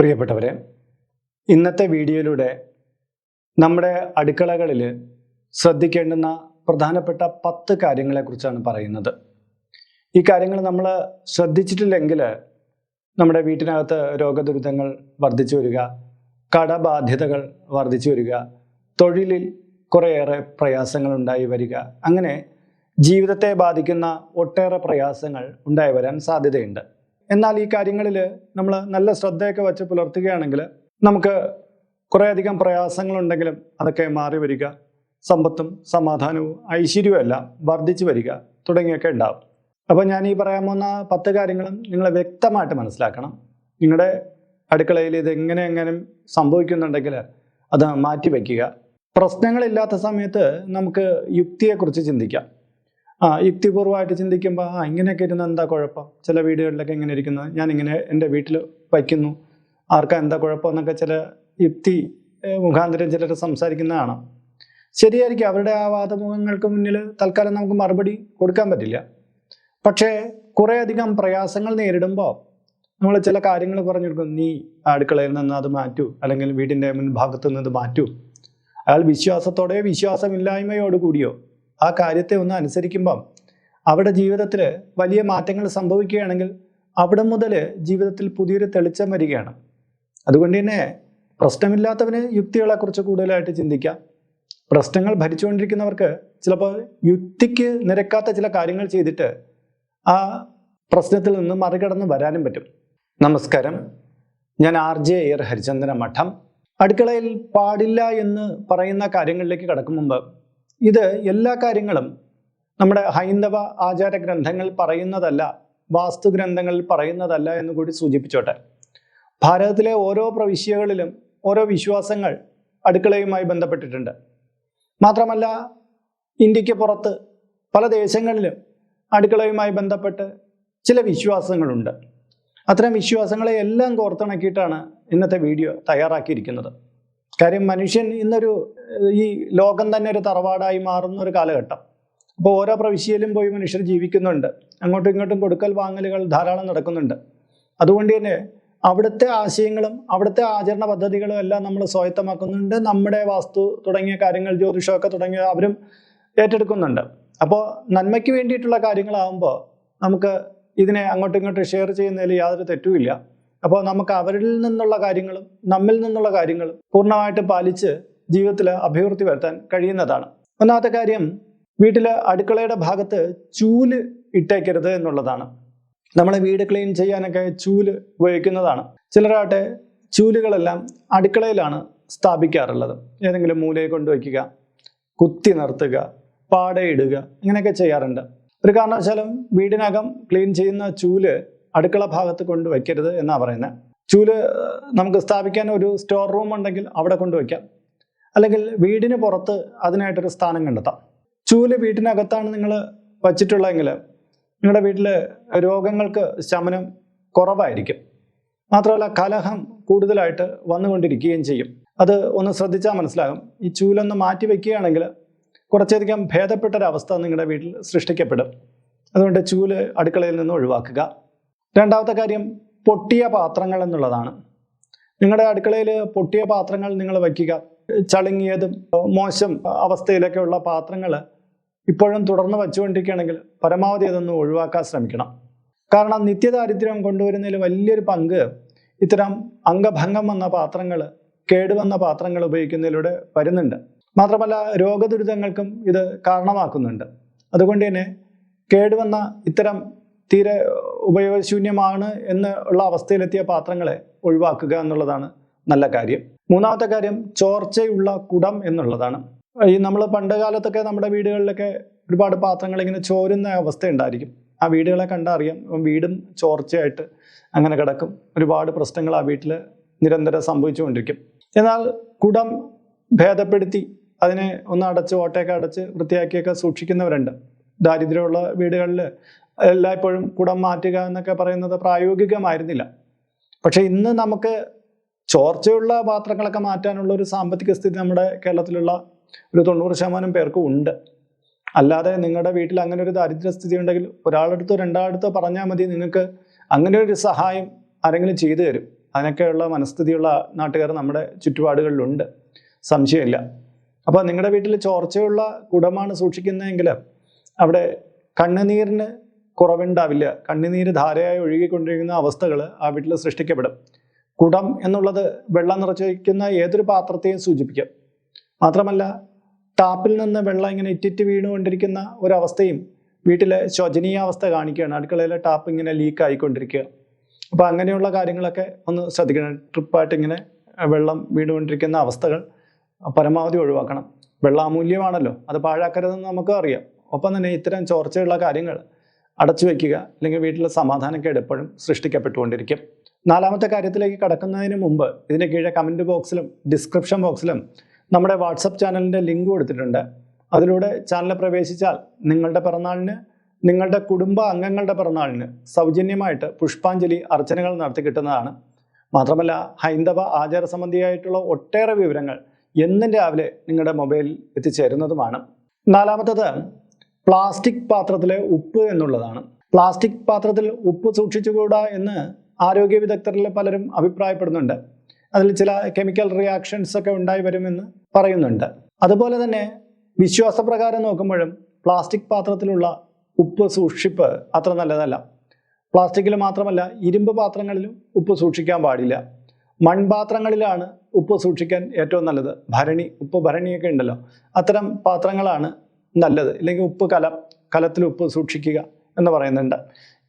പ്രിയപ്പെട്ടവരെ ഇന്നത്തെ വീഡിയോയിലൂടെ നമ്മുടെ അടുക്കളകളിൽ ശ്രദ്ധിക്കേണ്ടുന്ന പ്രധാനപ്പെട്ട പത്ത് കാര്യങ്ങളെക്കുറിച്ചാണ് പറയുന്നത്. ഈ കാര്യങ്ങൾ നമ്മൾ ശ്രദ്ധിച്ചിട്ടില്ലെങ്കിൽ നമ്മുടെ വീട്ടിനകത്ത് രോഗദുരിതങ്ങൾ വർദ്ധിച്ചു വരിക കടബാധ്യതകൾ വർദ്ധിച്ചു വരിക തൊഴിലിൽ കുറേയേറെ പ്രയാസങ്ങൾ ഉണ്ടായി വരിക അങ്ങനെ ജീവിതത്തെ ബാധിക്കുന്ന ഒട്ടേറെ പ്രയാസങ്ങൾ ഉണ്ടായി വരാൻ സാധ്യതയുണ്ട്. എന്നാൽ ഈ കാര്യങ്ങളിൽ നമ്മൾ നല്ല ശ്രദ്ധയൊക്കെ വെച്ച് പുലർത്തുകയാണെങ്കിൽ നമുക്ക് കുറേയധികം പ്രയാസങ്ങളുണ്ടെങ്കിലും അതൊക്കെ മാറി വരിക. സമ്പത്തും സമാധാനവും ഐശ്വര്യവും എല്ലാം വർദ്ധിച്ചു വരിക തുടങ്ങിയൊക്കെ ഉണ്ടാവും. അപ്പോൾ ഞാൻ ഈ പറയാൻ പോകുന്ന പത്ത് കാര്യങ്ങളും നിങ്ങൾ വ്യക്തമായിട്ട് മനസ്സിലാക്കണം. നിങ്ങളുടെ അടുക്കളയിൽ ഇത് എങ്ങനെ എങ്ങനെ സംഭവിക്കുന്നുണ്ടെങ്കിൽ അത് മാറ്റി വയ്ക്കുക പ്രശ്നങ്ങളില്ലാത്ത സമയത്ത് നമുക്ക് യുക്തിയെക്കുറിച്ച് ചിന്തിക്കാം. ആ യുക്തിപൂർവമായിട്ട് ചിന്തിക്കുമ്പോൾ ആ ഇങ്ങനെയൊക്കെ ഇരുന്ന് എന്താ കുഴപ്പം? ചില വീടുകളിലൊക്കെ ഇങ്ങനെ ഇരിക്കുന്നത് ഞാൻ ഇങ്ങനെ എന്റെ വീട്ടിൽ വയ്ക്കുന്നു. ആർക്കാ എന്താ കുഴപ്പം എന്നൊക്കെ ചില യുക്തി മുഖാന്തരം ചിലർ സംസാരിക്കുന്നതാണ് ശരിയായിരിക്കും അവരുടെ ആ വാദമുഖങ്ങൾക്ക് മുന്നിൽ തൽക്കാലം നമുക്ക് മറുപടി കൊടുക്കാൻ പറ്റില്ല. പക്ഷേ കുറേയധികം പ്രയാസങ്ങൾ നേരിടുമ്പോൾ നമ്മൾ ചില കാര്യങ്ങൾ പറഞ്ഞു കൊടുക്കും. നീ അടുക്കളയിൽ നിന്ന് അത് മാറ്റൂ. അല്ലെങ്കിൽ വീടിന്റെ മുൻഭാഗത്ത് നിന്ന് ഇത് മാറ്റൂ. അയാൾ വിശ്വാസത്തോടെയോ വിശ്വാസമില്ലായ്മയോട് കൂടിയോ? ആ കാര്യത്തെ ഒന്ന് അനുസരിക്കുമ്പം അവിടെ ജീവിതത്തിൽ വലിയ മാറ്റങ്ങൾ സംഭവിക്കുകയാണെങ്കിൽ അവിടെ മുതൽ ജീവിതത്തിൽ പുതിയൊരു തെളിച്ചം വരികയാണ്. അതുകൊണ്ട് തന്നെ പ്രശ്നമില്ലാത്തവന് യുക്തികളെക്കുറിച്ച് കൂടുതലായിട്ട് ചിന്തിക്കാം. പ്രശ്നങ്ങൾ ഭരിച്ചുകൊണ്ടിരിക്കുന്നവർക്ക് ചിലപ്പോൾ യുക്തിക്ക് നിരക്കാത്ത ചില കാര്യങ്ങൾ ചെയ്തിട്ട് ആ പ്രശ്നത്തിൽ നിന്ന് മറികടന്ന് വരാനും പറ്റും. നമസ്കാരം. ഞാൻ ആർ ജെ എയർ ഹരിചന്ദന മഠം. അടുക്കളയിൽ പാടില്ല എന്ന് പറയുന്ന കാര്യങ്ങളിലേക്ക് കടക്കും മുമ്പ് ഇത് എല്ലാ കാര്യങ്ങളും നമ്മുടെ ഹൈന്ദവ ആചാര ഗ്രന്ഥങ്ങൾ പറയുന്നതല്ല വാസ്തു ഗ്രന്ഥങ്ങളിൽ പറയുന്നതല്ല എന്ന് കൂടി സൂചിപ്പിച്ചോട്ടെ. ഭാരതത്തിലെ ഓരോ പ്രവിശ്യകളിലും ഓരോ വിശ്വാസങ്ങൾ അടുക്കളയുമായി ബന്ധപ്പെട്ടിട്ടുണ്ട്. മാത്രമല്ല ഇന്ത്യയ്ക്ക് പുറത്ത് പല ദേശങ്ങളിലും അടുക്കളയുമായി ബന്ധപ്പെട്ട് ചില വിശ്വാസങ്ങളുണ്ട്. അത്തരം വിശ്വാസങ്ങളെ എല്ലാം കോർത്തിണക്കിയിട്ടാണ് ഇന്നത്തെ വീഡിയോ തയ്യാറാക്കിയിരിക്കുന്നത്. കാര്യം മനുഷ്യൻ ഇന്നൊരു ഈ ലോകം തന്നെ ഒരു തറവാടായി മാറുന്ന ഒരു കാലഘട്ടം. അപ്പോൾ ഓരോ പ്രവിശ്യയിലും പോയി മനുഷ്യർ ജീവിക്കുന്നുണ്ട്. അങ്ങോട്ടും ഇങ്ങോട്ടും കൊടുക്കൽ വാങ്ങലുകൾ ധാരാളം നടക്കുന്നുണ്ട്. അതുകൊണ്ട് തന്നെ അവിടുത്തെ ആശയങ്ങളും അവിടുത്തെ ആചരണ പദ്ധതികളും എല്ലാം നമ്മൾ സ്വായത്തമാക്കുന്നുണ്ട്. നമ്മുടെ വാസ്തു തുടങ്ങിയ കാര്യങ്ങൾ ജ്യോതിഷമൊക്കെ തുടങ്ങിയ അവരും ഏറ്റെടുക്കുന്നുണ്ട്. അപ്പോൾ നന്മയ്ക്ക് വേണ്ടിയിട്ടുള്ള കാര്യങ്ങളാകുമ്പോൾ നമുക്ക് ഇതിനെ അങ്ങോട്ടും ഇങ്ങോട്ടും ഷെയർ ചെയ്യുന്നതിൽ യാതൊരു തെറ്റുമില്ല. അപ്പോൾ നമുക്ക് അവരിൽ നിന്നുള്ള കാര്യങ്ങളും നമ്മിൽ നിന്നുള്ള കാര്യങ്ങളും പൂർണമായിട്ട് പാലിച്ച് ജീവിതത്തിൽ അഭിവൃദ്ധി വരുത്താൻ കഴിയുന്നതാണ്. ഒന്നാമത്തെ കാര്യം വീട്ടിൽ അടുക്കളയുടെ ഭാഗത്ത് ചൂൽ ഇട്ടേക്കരുത് എന്നുള്ളതാണ്. നമ്മൾ വീട് ക്ലീൻ ചെയ്യാനൊക്കെ ചൂൽ ഉപയോഗിക്കുന്നതാണ്. ചിലരാട്ടെ ചൂലുകളെല്ലാം അടുക്കളയിലാണ് സ്ഥാപിക്കാറുള്ളത്. ഏതെങ്കിലും മൂലയെ കൊണ്ടുവയ്ക്കുക കുത്തി നിർത്തുക പാടയിടുക ഇങ്ങനെയൊക്കെ ചെയ്യാറുണ്ട്. ഒരു കാരണവശാലും വീടിനകം ക്ലീൻ ചെയ്യുന്ന ചൂൽ അടുക്കള ഭാഗത്ത് കൊണ്ട് വയ്ക്കരുത് എന്നാണ് പറയുന്നത്. ചൂൽ നമുക്ക് സ്ഥാപിക്കാൻ ഒരു സ്റ്റോർ റൂം ഉണ്ടെങ്കിൽ അവിടെ കൊണ്ടുവയ്ക്കാം അല്ലെങ്കിൽ വീടിന് പുറത്ത് അതിനായിട്ടൊരു സ്ഥാനം കണ്ടെത്താം. ചൂൽ വീട്ടിനകത്താണ് നിങ്ങൾ വച്ചിട്ടുള്ളതെങ്കിൽ നിങ്ങളുടെ വീട്ടിൽ രോഗങ്ങൾക്ക് ശമനം കുറവായിരിക്കും. മാത്രമല്ല കലഹം കൂടുതലായിട്ട് വന്നുകൊണ്ടിരിക്കുകയും ചെയ്യും. അത് ഒന്ന് ശ്രദ്ധിച്ചാൽ മനസ്സിലാകും. ഈ ചൂലൊന്ന് മാറ്റി വയ്ക്കുകയാണെങ്കിൽ കുറച്ചധികം ഭേദപ്പെട്ടൊരവസ്ഥ നിങ്ങളുടെ വീട്ടിൽ സൃഷ്ടിക്കപ്പെടും. അതുകൊണ്ട് ചൂൽ അടുക്കളയിൽ നിന്ന് ഒഴിവാക്കുക. രണ്ടാമത്തെ കാര്യം പൊട്ടിയ പാത്രങ്ങൾ എന്നുള്ളതാണ്. നിങ്ങളുടെ അടുക്കളയിൽ പൊട്ടിയ പാത്രങ്ങൾ നിങ്ങൾ വയ്ക്കുക. ചളുങ്ങിയതും മോശം അവസ്ഥയിലൊക്കെയുള്ള പാത്രങ്ങൾ ഇപ്പോഴും തുടർന്ന് വച്ചുകൊണ്ടിരിക്കുകയാണെങ്കിൽ പരമാവധി അതൊന്ന് ഒഴിവാക്കാൻ ശ്രമിക്കണം. കാരണം നിത്യദാരിദ്ര്യം കൊണ്ടുവരുന്നതിൽ വലിയൊരു പങ്ക് ഇത്തരം അംഗഭംഗം വന്ന പാത്രങ്ങൾ കേടുവന്ന പാത്രങ്ങൾ ഉപയോഗിക്കുന്നതിലൂടെ വരുന്നുണ്ട്. മാത്രമല്ല രോഗദുരിതങ്ങൾക്കും ഇത് കാരണമാക്കുന്നുണ്ട്. അതുകൊണ്ട് തന്നെ കേടുവന്ന ഇത്തരം തീരെ ഉപയോഗശൂന്യമാണ് എന്ന് ഉള്ള അവസ്ഥയിലെത്തിയ പാത്രങ്ങളെ ഒഴിവാക്കുക എന്നുള്ളതാണ് നല്ല കാര്യം. മൂന്നാമത്തെ കാര്യം ചോർച്ചയുള്ള കുടം എന്നുള്ളതാണ്. ഈ നമ്മൾ പണ്ട് കാലത്തൊക്കെ നമ്മുടെ വീടുകളിലൊക്കെ ഒരുപാട് പാത്രങ്ങൾ ഇങ്ങനെ ചോരുന്ന അവസ്ഥ ഉണ്ടായിരിക്കും. ആ വീടുകളെ കണ്ടറിയാം. വീടും ചോർച്ചയായിട്ട് അങ്ങനെ കിടക്കും. ഒരുപാട് പ്രശ്നങ്ങൾ ആ വീട്ടിൽ നിരന്തരം സംഭവിച്ചുകൊണ്ടിരിക്കും. എന്നാൽ കുടം ഭേദപ്പെടുത്തി അതിനെ ഒന്ന് അടച്ച് ഓട്ടയൊക്കെ അടച്ച് വൃത്തിയാക്കിയൊക്കെ സൂക്ഷിക്കുന്നവരുണ്ട്. ദാരിദ്ര്യമുള്ള വീടുകളിൽ എല്ലായ്പ്പോഴും കുടം മാറ്റുക എന്നൊക്കെ പറയുന്നത് പ്രായോഗികമായിരുന്നില്ല. പക്ഷെ ഇന്ന് നമുക്ക് ചോർച്ചയുള്ള പാത്രങ്ങളൊക്കെ മാറ്റാനുള്ള ഒരു സാമ്പത്തിക സ്ഥിതി നമ്മുടെ കേരളത്തിലുള്ള ഒരു തൊണ്ണൂറ് ശതമാനം പേർക്കും ഉണ്ട്. അല്ലാതെ നിങ്ങളുടെ വീട്ടിൽ അങ്ങനെ ഒരു ദാരിദ്ര്യസ്ഥിതി ഉണ്ടെങ്കിൽ ഒരാളടുത്തോ രണ്ടാളടുത്തോ പറഞ്ഞാൽ മതി നിങ്ങൾക്ക് അങ്ങനെ ഒരു സഹായം ആരെങ്കിലും ചെയ്തു തരും. അതിനൊക്കെയുള്ള മനസ്ഥിതിയുള്ള നാട്ടുകാർ നമ്മുടെ ചുറ്റുപാടുകളിലുണ്ട്. സംശയമില്ല. അപ്പോൾ നിങ്ങളുടെ വീട്ടിൽ ചോർച്ചയുള്ള കുടമാണ് സൂക്ഷിക്കുന്നതെങ്കിൽ അവിടെ കണ്ണുനീരിന് കുറവുണ്ടാവില്ല. കണ്ണുനീര് ധാരയായി ഒഴുകിക്കൊണ്ടിരിക്കുന്ന അവസ്ഥകൾ ആ വീട്ടിൽ സൃഷ്ടിക്കപ്പെടും. കുടം എന്നുള്ളത് വെള്ളം നിറച്ചിരിക്കുന്ന ഏതൊരു പാത്രത്തെയും സൂചിപ്പിക്കും. മാത്രമല്ല ടാപ്പിൽ നിന്ന് വെള്ളം ഇങ്ങനെ ഇറ്റിറ്റ് വീണുകൊണ്ടിരിക്കുന്ന ഒരവസ്ഥയും വീട്ടിലെ ശോചനീയാവസ്ഥ കാണിക്കുകയാണ്. അടുക്കളയിലെ ടാപ്പ് ഇങ്ങനെ ലീക്ക് ആയിക്കൊണ്ടിരിക്കുക അപ്പോൾ അങ്ങനെയുള്ള കാര്യങ്ങളൊക്കെ ഒന്ന് ശ്രദ്ധിക്കണം. ട്രിപ്പായിട്ട് ഇങ്ങനെ വെള്ളം വീണുകൊണ്ടിരിക്കുന്ന അവസ്ഥകൾ പരമാവധി ഒഴിവാക്കണം. വെള്ളം അമൂല്യമാണല്ലോ അത് പാഴാക്കരുതെന്ന് നമുക്ക് അറിയാം ഒപ്പം തന്നെ ഇത്തരം ചോർച്ചയുള്ള കാര്യങ്ങൾ അടച്ചു വയ്ക്കുക അല്ലെങ്കിൽ വീട്ടിലെ സമാധാനക്കേട് എപ്പോഴും സൃഷ്ടിക്കപ്പെട്ടുകൊണ്ടിരിക്കും. നാലാമത്തെ കാര്യത്തിലേക്ക് കടക്കുന്നതിന് മുമ്പ് ഇതിന് കീഴെ കമന്റ് ബോക്സിലും ഡിസ്ക്രിപ്ഷൻ ബോക്സിലും നമ്മുടെ വാട്സപ്പ് ചാനലിന്റെ ലിങ്ക് കൊടുത്തിട്ടുണ്ട്. അതിലൂടെ ചാനൽ പ്രവേശിച്ചാൽ നിങ്ങളുടെ പിറന്നാളിന് നിങ്ങളുടെ കുടുംബ അംഗങ്ങളുടെ പിറന്നാളിന് സൗജന്യമായിട്ട് പുഷ്പാഞ്ജലി അർച്ചനകൾ നടത്തി കിട്ടുന്നതാണ്. മാത്രമല്ല ഹൈന്ദവ ആചാര സംബന്ധിയായിട്ടുള്ള ഒട്ടേറെ വിവരങ്ങൾ എന്നും രാവിലെ നിങ്ങളുടെ മൊബൈലിൽ എത്തിച്ചേരുന്നതുമാണ്. നാലാമത്തത് പ്ലാസ്റ്റിക് പാത്രത്തിലെ ഉപ്പ് എന്നുള്ളതാണ്. പ്ലാസ്റ്റിക് പാത്രത്തിൽ ഉപ്പ് സൂക്ഷിച്ചുകൂടാ എന്ന് ആരോഗ്യ വിദഗ്ധരിൽ പലരും അഭിപ്രായപ്പെടുന്നുണ്ട്. അതിൽ ചില കെമിക്കൽ റിയാക്ഷൻസ് ഒക്കെ ഉണ്ടായി വരുമെന്ന് പറയുന്നുണ്ട്. അതുപോലെ തന്നെ വിശ്വാസപ്രകാരം നോക്കുമ്പോഴും പ്ലാസ്റ്റിക് പാത്രത്തിലുള്ള ഉപ്പ് സൂക്ഷിപ്പ് അത്ര നല്ലതല്ല. പ്ലാസ്റ്റിക്കിൽ മാത്രമല്ല ഇരുമ്പ് പാത്രങ്ങളിലും ഉപ്പ് സൂക്ഷിക്കാൻ പാടില്ല. മൺപാത്രങ്ങളിലാണ് ഉപ്പ് സൂക്ഷിക്കാൻ ഏറ്റവും നല്ലത്. ഭരണി ഉപ്പ് ഭരണിയൊക്കെ ഉണ്ടല്ലോ. അത്തരം പാത്രങ്ങളാണ് നല്ലത്. അല്ലെങ്കിൽ ഉപ്പ് കലം കലത്തിൽ ഉപ്പ് സൂക്ഷിക്കുക എന്ന് പറയുന്നുണ്ട്.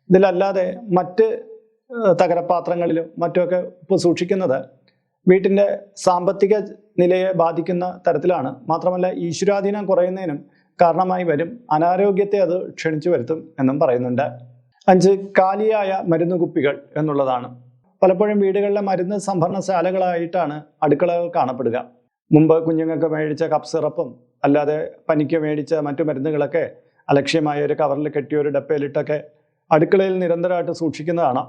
ഇതിലല്ലാതെ മറ്റ് തകരപാത്രങ്ങളിലും മറ്റുമൊക്കെ ഉപ്പ് സൂക്ഷിക്കുന്നത് വീട്ടിന്റെ സാമ്പത്തിക നിലയെ ബാധിക്കുന്ന തരത്തിലാണ്. മാത്രമല്ല ഈശ്വരാധീനം കുറയുന്നതിനും കാരണമായി വരും. അനാരോഗ്യത്തെ അത് ക്ഷണിച്ചു വരുത്തും എന്നും പറയുന്നുണ്ട്. അഞ്ച് കാലിയായ മരുന്ന് കുപ്പികൾ എന്നുള്ളതാണ്. പലപ്പോഴും വീടുകളിലെ മരുന്ന് സംഭരണശാലകളായിട്ടാണ് അടുക്കളകൾ കാണപ്പെടുക. മുമ്പ് കുഞ്ഞുങ്ങൾക്ക് മേടിച്ച കപ്പ് സിറപ്പും അല്ലാതെ പനിക്ക് മേടിച്ച മറ്റു മരുന്നുകളൊക്കെ അലക്ഷ്യമായ ഒരു കവറിൽ കെട്ടിയ ഒരു ഡപ്പയിലിട്ടൊക്കെ അടുക്കളയിൽ നിരന്തരമായിട്ട് സൂക്ഷിക്കുന്നതാണ്.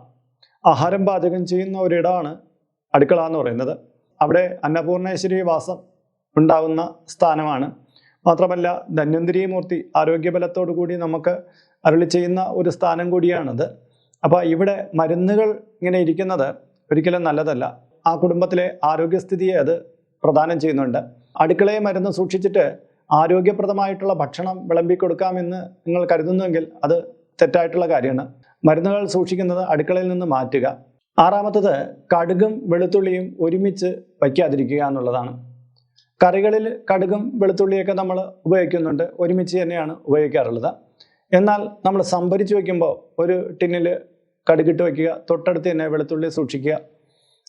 ആഹാരം പാചകം ചെയ്യുന്ന ഒരിടമാണ് അടുക്കള എന്ന് പറയുന്നത്. അവിടെ അന്നപൂർണേശ്വരി വാസം ഉണ്ടാകുന്ന സ്ഥാനമാണ്. മാത്രമല്ല ധന്വന്തിരി മൂർത്തി ആരോഗ്യബലത്തോടു കൂടി നമുക്ക് അരുളി ചെയ്യുന്ന ഒരു സ്ഥാനം കൂടിയാണത്. അപ്പോൾ ഇവിടെ മരുന്നുകൾ ഇങ്ങനെ ഇരിക്കുന്നത് ഒരിക്കലും നല്ലതല്ല. ആ കുടുംബത്തിലെ ആരോഗ്യസ്ഥിതിയെ അത് പ്രദാനം ചെയ്യുന്നുണ്ട്. അടുക്കളയെ മരുന്ന് സൂക്ഷിച്ചിട്ട് ആരോഗ്യപ്രദമായിട്ടുള്ള ഭക്ഷണം വിളമ്പി കൊടുക്കാമെന്ന് നിങ്ങൾ കരുതുന്നുവെങ്കിൽ അത് തെറ്റായിട്ടുള്ള കാര്യമാണ്. മരുന്നുകൾ സൂക്ഷിക്കുന്നത് അടുക്കളയിൽ നിന്ന് മാറ്റുക. ആറാമത്തത് കടുകും വെളുത്തുള്ളിയും ഒരുമിച്ച് വയ്ക്കാതിരിക്കുക എന്നുള്ളതാണ്. കറികളിൽ കടുകും വെളുത്തുള്ളിയൊക്കെ നമ്മൾ ഉപയോഗിക്കുന്നുണ്ട്. ഒരുമിച്ച് തന്നെയാണ് ഉപയോഗിക്കാറുള്ളത്. എന്നാൽ നമ്മൾ സംഭരിച്ച് വയ്ക്കുമ്പോൾ ഒരു ടിന്നിൽ കടുകിട്ട് വയ്ക്കുക തൊട്ടടുത്ത് തന്നെ വെളുത്തുള്ളി സൂക്ഷിക്കുക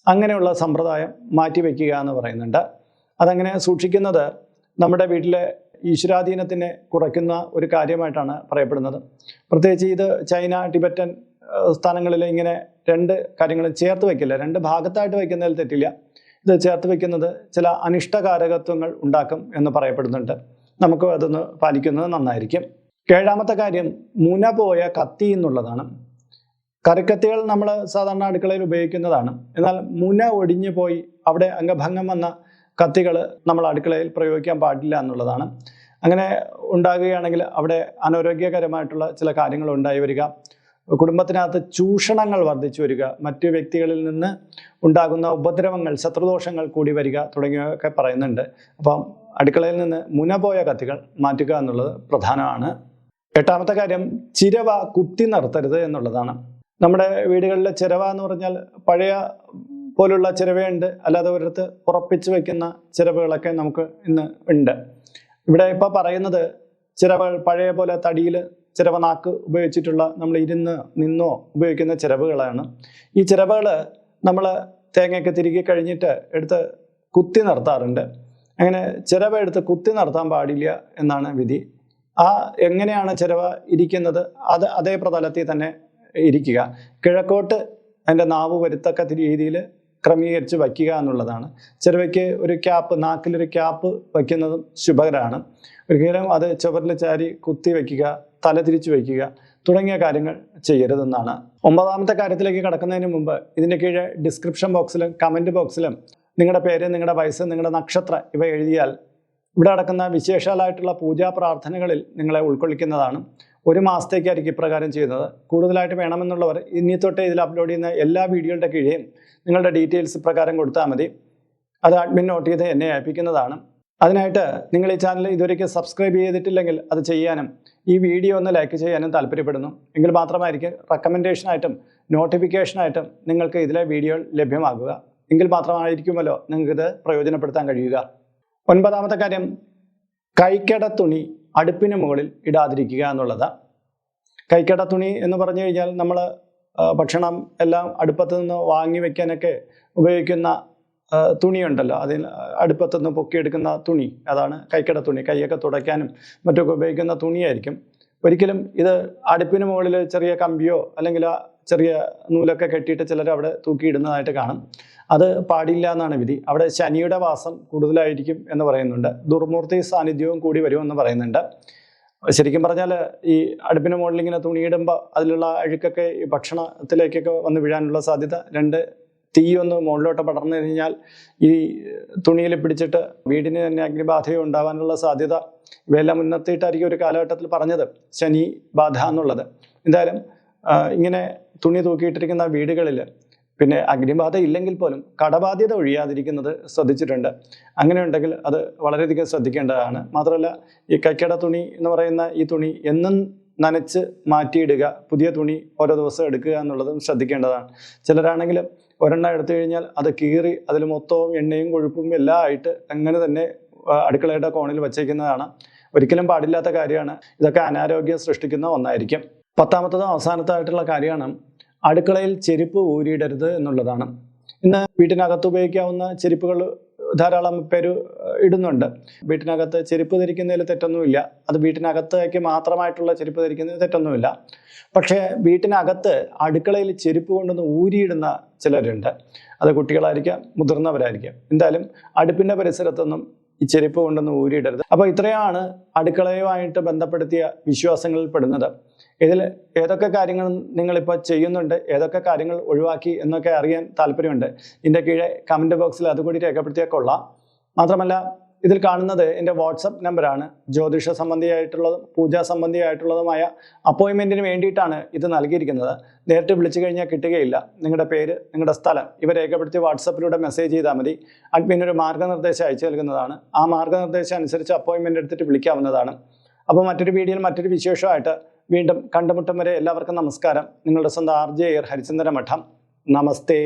അങ്ങനെയുള്ള സമ്പ്രദായം മാറ്റി വയ്ക്കുക എന്ന് പറയുന്നുണ്ട്. അതങ്ങനെ സൂക്ഷിക്കുന്നത് നമ്മുടെ വീട്ടിലെ ഈശ്വരാധീനത്തിനെ കുറയ്ക്കുന്ന ഒരു കാര്യമായിട്ടാണ് പറയപ്പെടുന്നത്. പ്രത്യേകിച്ച് ഇത് ചൈന ടിബറ്റൻ സ്ഥാനങ്ങളിൽ ഇങ്ങനെ രണ്ട് കാര്യങ്ങൾ ചേർത്ത് വയ്ക്കില്ല. രണ്ട് ഭാഗത്തായിട്ട് വയ്ക്കുന്നതിൽ തെറ്റില്ല. ഇത് ചേർത്ത് വയ്ക്കുന്നത് ചില അനിഷ്ടകാരകത്വങ്ങൾ ഉണ്ടാക്കും എന്ന് പറയപ്പെടുന്നുണ്ട്. നമുക്ക് അതൊന്ന് പാലിക്കുന്നത് നന്നായിരിക്കും. ഏഴാമത്തെ കാര്യം മുന പോയ കത്തി എന്നുള്ളതാണ്. കറിക്കത്തികൾ നമ്മൾ സാധാരണ അടുക്കളയിൽ ഉപയോഗിക്കുന്നതാണ്. എന്നാൽ മുന ഒടിഞ്ഞു പോയി അവിടെ അംഗഭംഗം വന്ന കത്തികൾ നമ്മൾ അടുക്കളയിൽ പ്രയോഗിക്കാൻ പാടില്ല എന്നുള്ളതാണ്. അങ്ങനെ ഉണ്ടാകുകയാണെങ്കിൽ അവിടെ അനാരോഗ്യകരമായിട്ടുള്ള ചില കാര്യങ്ങൾ ഉണ്ടായി വരിക. കുടുംബത്തിനകത്ത് ചൂഷണങ്ങൾ വർദ്ധിച്ചു വരിക. മറ്റു വ്യക്തികളിൽ നിന്ന് ഉണ്ടാകുന്ന ഉപദ്രവങ്ങൾ ശത്രുദോഷങ്ങൾ കൂടി വരിക തുടങ്ങിയൊക്കെ പറയുന്നുണ്ട്. അപ്പം അടുക്കളയിൽ നിന്ന് മുനപോയ കത്തികൾ മാറ്റുക എന്നുള്ളത് പ്രധാനമാണ്. എട്ടാമത്തെ കാര്യം ചിരവ കുത്തി നിർത്തരുത് എന്നുള്ളതാണ്. നമ്മുടെ വീടുകളിലെ ചിരവ എന്ന് പറഞ്ഞാൽ പഴയ പോലുള്ള ചിരവയുണ്ട്. അല്ലാതെ ഒരിടത്ത് ഉറപ്പിച്ച് വെക്കുന്ന ചിരവകളൊക്കെ നമുക്ക് ഇന്ന് ഉണ്ട്. ഇവിടെ ഇപ്പോൾ പറയുന്നത് ചിരവകൾ പഴയ പോലെ തടിയിൽ ചിരവനാക്ക് ഉപയോഗിച്ചിട്ടുള്ള നമ്മൾ ഇരുന്ന് നിന്നോ ഉപയോഗിക്കുന്ന ചിരവുകളാണ്. ഈ ചിലവുകൾ നമ്മൾ തേങ്ങയൊക്കെ തിരികെ കഴിഞ്ഞിട്ട് എടുത്ത് കുത്തി നിർത്താറുണ്ട്. അങ്ങനെ ചിരവ എടുത്ത് കുത്തി നിർത്താൻ പാടില്ല എന്നാണ് വിധി. ആ എങ്ങനെയാണ് ചിരവ ഇരിക്കുന്നത്? അത് അതേ പ്രതലത്തിൽ തന്നെ ഇരിക്കുക. കിഴക്കോട്ട് അതിന്റെ നാവ് വരുത്തക്ക രീതിയിൽ ക്രമീകരിച്ച് വയ്ക്കുക എന്നുള്ളതാണ്. ചിലവയ്ക്ക് ഒരു ക്യാപ്പ് നാക്കിലൊരു ക്യാപ്പ് വയ്ക്കുന്നതും ശുഭകരമാണ്. ഒരിക്കലും അത് ചുവരിൽ ചാരി കുത്തി വയ്ക്കുക തല തിരിച്ചു വയ്ക്കുക തുടങ്ങിയ കാര്യങ്ങൾ ചെയ്യരുതെന്നാണ്. ഒമ്പതാമത്തെ കാര്യത്തിലേക്ക് കടക്കുന്നതിന് മുമ്പ് ഇതിന്റെ കീഴെ ഡിസ്ക്രിപ്ഷൻ ബോക്സിലും കമന്റ് ബോക്സിലും നിങ്ങളുടെ പേര് നിങ്ങളുടെ വയസ്സ് നിങ്ങളുടെ നക്ഷത്രം ഇവ എഴുതിയാൽ ഇവിടെ നടക്കുന്ന വിശേഷാലായിട്ടുള്ള പൂജാ പ്രാർത്ഥനകളിൽ നിങ്ങളെ ഉൾക്കൊള്ളിക്കുന്നതാണ്. ഒരു മാസത്തേക്കായിരിക്കും ഇപ്രകാരം ചെയ്യുന്നത്. കൂടുതലായിട്ട് വേണമെന്നുള്ളവർ ഇനി തൊട്ട് ഇതിൽ അപ്ലോഡ് ചെയ്യുന്ന എല്ലാ വീഡിയോയുടെ കീഴെയും നിങ്ങളുടെ ഡീറ്റെയിൽസ് പ്രകാരം കൊടുത്താൽ മതി. അത് അഡ്മിൻ നോട്ട് ചെയ്ത് എന്നെ അയപ്പിക്കുന്നതാണ്. അതിനായിട്ട് നിങ്ങൾ ഈ ചാനൽ ഇതുവരെയ്ക്ക് സബ്സ്ക്രൈബ് ചെയ്തിട്ടില്ലെങ്കിൽ അത് ചെയ്യാനും ഈ വീഡിയോ ഒന്ന് ലൈക്ക് ചെയ്യാനും താല്പര്യപ്പെടുന്നു. എങ്കിൽ മാത്രമായിരിക്കും റെക്കമെൻഡേഷനായിട്ടും നോട്ടിഫിക്കേഷനായിട്ടും നിങ്ങൾക്ക് ഇതിലെ വീഡിയോ ലഭ്യമാകുക. എങ്കിൽ മാത്രമായിരിക്കുമല്ലോ നിങ്ങൾക്കിത് പ്രയോജനപ്പെടുത്താൻ കഴിയുക. ഒൻപതാമത്തെ കാര്യം കൈക്കട തുണി അടുപ്പിന് മുകളിൽ ഇടാതിരിക്കുക എന്നുള്ളത്. കൈക്കട തുണി എന്ന് പറഞ്ഞു കഴിഞ്ഞാൽ നമ്മൾ ഭക്ഷണം എല്ലാം അടുപ്പത്ത് നിന്ന് വാങ്ങി വെക്കാനൊക്കെ ഉപയോഗിക്കുന്ന തുണിയുണ്ടല്ലോ. അതിൽ അടുപ്പത്ത് നിന്ന് പൊക്കിയെടുക്കുന്ന തുണി. അതാണ് കൈക്കട തുണി. കൈയൊക്കെ തുടയ്ക്കാനും മറ്റൊക്കെ ഉപയോഗിക്കുന്ന തുണിയായിരിക്കും. ഒരിക്കലും ഇത് അടുപ്പിന് മുകളിൽ ചെറിയ കമ്പിയോ അല്ലെങ്കിൽ ചെറിയ നൂലൊക്കെ കെട്ടിയിട്ട് ചിലർ അവിടെ തൂക്കിയിടുന്നതായിട്ട് കാണും. അത് പാടില്ല എന്നാണ് വിധി. അവിടെ ശനിയുടെ വാസം കൂടുതലായിരിക്കും എന്ന് പറയുന്നുണ്ട്. ദുർമൂർത്തി സാന്നിധ്യവും കൂടി വരുമെന്ന് പറയുന്നുണ്ട്. ശരിക്കും പറഞ്ഞാൽ ഈ അടുപ്പിന് മുകളിൽ ഇങ്ങനെ തുണിയിടുമ്പോൾ അതിലുള്ള അഴുക്കൊക്കെ ഈ ഭക്ഷണത്തിലേക്കൊക്കെ വന്ന് വീഴാനുള്ള സാധ്യത രണ്ട് തീ ഒന്ന് മുകളിലോട്ട് പടർന്നു കഴിഞ്ഞാൽ ഈ തുണിയിൽ പിടിച്ചിട്ട് വീടിന് തന്നെ അഗ്നിബാധയോ ഉണ്ടാവാനുള്ള സാധ്യത ഇവയെല്ലാം മുൻനിർത്തിയിട്ടായിരിക്കും ഒരു കാലഘട്ടത്തിൽ പറഞ്ഞത്. ശനി ബാധ എന്നുള്ളത്. എന്തായാലും ഇങ്ങനെ തുണി തൂക്കിയിട്ടിരിക്കുന്ന വീടുകളിൽ പിന്നെ അഗ്നിബാധ ഇല്ലെങ്കിൽ പോലും കടബാധ്യത ഒഴിയാതിരിക്കുന്നത് ശ്രദ്ധിച്ചിട്ടുണ്ട്. അങ്ങനെ ഉണ്ടെങ്കിൽ അത് വളരെയധികം ശ്രദ്ധിക്കേണ്ടതാണ്. മാത്രമല്ല ഈ കൈക്കട തുണി എന്ന് പറയുന്ന ഈ തുണി എന്നും നനച്ച് മാറ്റിയിടുക പുതിയ തുണി ഓരോ ദിവസം എടുക്കുക എന്നുള്ളതും ശ്രദ്ധിക്കേണ്ടതാണ്. ചിലരാണെങ്കിൽ ഒരെണ്ണ എടുത്തു കഴിഞ്ഞാൽ അത് കീറി അതിൽ മൊത്തവും എണ്ണയും കൊഴുപ്പും എല്ലാം ആയിട്ട് അങ്ങനെ തന്നെ അടുക്കളയുടെ കോണിൽ വച്ചേക്കുന്നതാണ്. ഒരിക്കലും പാടില്ലാത്ത കാര്യമാണ്. ഇതൊക്കെ അനാരോഗ്യം സൃഷ്ടിക്കുന്ന ഒന്നായിരിക്കും. പത്താമത്തതും അവസാനത്തായിട്ടുള്ള കാര്യമാണ് അടുക്കളയിൽ ചെരുപ്പ് ഊരിയിടരുത് എന്നുള്ളതാണ്. ഇന്ന് വീട്ടിനകത്ത് ഉപയോഗിക്കാവുന്ന ചെരുപ്പുകൾ ധാരാളം പേര് ഇടുന്നുണ്ട്. വീട്ടിനകത്ത് ചെരുപ്പ് ധരിക്കുന്നതിൽ തെറ്റൊന്നുമില്ല. അത് വീട്ടിനകത്തേക്ക് മാത്രമായിട്ടുള്ള ചെരുപ്പ് ധരിക്കുന്നതിൽ തെറ്റൊന്നുമില്ല. പക്ഷേ വീട്ടിനകത്ത് അടുക്കളയിൽ ചെരുപ്പ് കൊണ്ടുവന്ന് ഊരിയിടുന്ന ചിലരുണ്ട്. അത് കുട്ടികളായിരിക്കാം മുതിർന്നവരായിരിക്കാം. എന്തായാലും അടുപ്പിന്റെ പരിസരത്തൊന്നും ഈ ചെരുപ്പ് കൊണ്ടൊന്ന് ഊരിയിടരുത്. അപ്പോൾ ഇത്രയാണ് അടുക്കളയുമായിട്ട് ബന്ധപ്പെടുത്തിയ വിശ്വാസങ്ങളിൽ പെടുന്നത്. ഇതിൽ ഏതൊക്കെ കാര്യങ്ങൾ നിങ്ങളിപ്പോൾ ചെയ്യുന്നുണ്ട് ഏതൊക്കെ കാര്യങ്ങൾ ഒഴിവാക്കി എന്നൊക്കെ അറിയാൻ താല്പര്യമുണ്ട് ഇതിന്റെ കീഴെ കമന്റ് ബോക്സിൽ അതുകൂടി രേഖപ്പെടുത്തിയാൽ കൊള്ളാം. മാത്രമല്ല ഇതിൽ കാണുന്നത് എന്റെ വാട്സപ്പ് നമ്പറാണ് ജ്യോതിഷ സംബന്ധിയായിട്ടുള്ളതും പൂജാ സംബന്ധിയായിട്ടുള്ളതുമായ അപ്പോയിൻമെന്റിന് വേണ്ടിയിട്ടാണ് ഇത് നൽകിയിരിക്കുന്നത്. നേരിട്ട് വിളിച്ചു കഴിഞ്ഞാൽ കിട്ടുകയില്ല. നിങ്ങളുടെ പേര് നിങ്ങളുടെ സ്ഥലം ഇവ രേഖപ്പെടുത്തി വാട്സപ്പിലൂടെ മെസ്സേജ് ചെയ്താൽ മതി. അഡ്മിൻ ഒരു മാർഗനിർദ്ദേശം അയച്ചു നൽകുന്നതാണ്. ആ മാർഗനിർദ്ദേശം അനുസരിച്ച് അപ്പോയിൻമെന്റ് എടുത്തിട്ട് വിളിക്കാവുന്നതാണ്. അപ്പോൾ മറ്റൊരു വീഡിയോയിൽ മറ്റൊരു വിശേഷമായിട്ട് വീണ്ടും കണ്ടുമുട്ടും വരെ എല്ലാവർക്കും നമസ്കാരം. നിങ്ങളുടെ സ്വന്തം ആർ ജെ എയർ ഹരിചന്ദ്ര മഠം നമസ്തേ.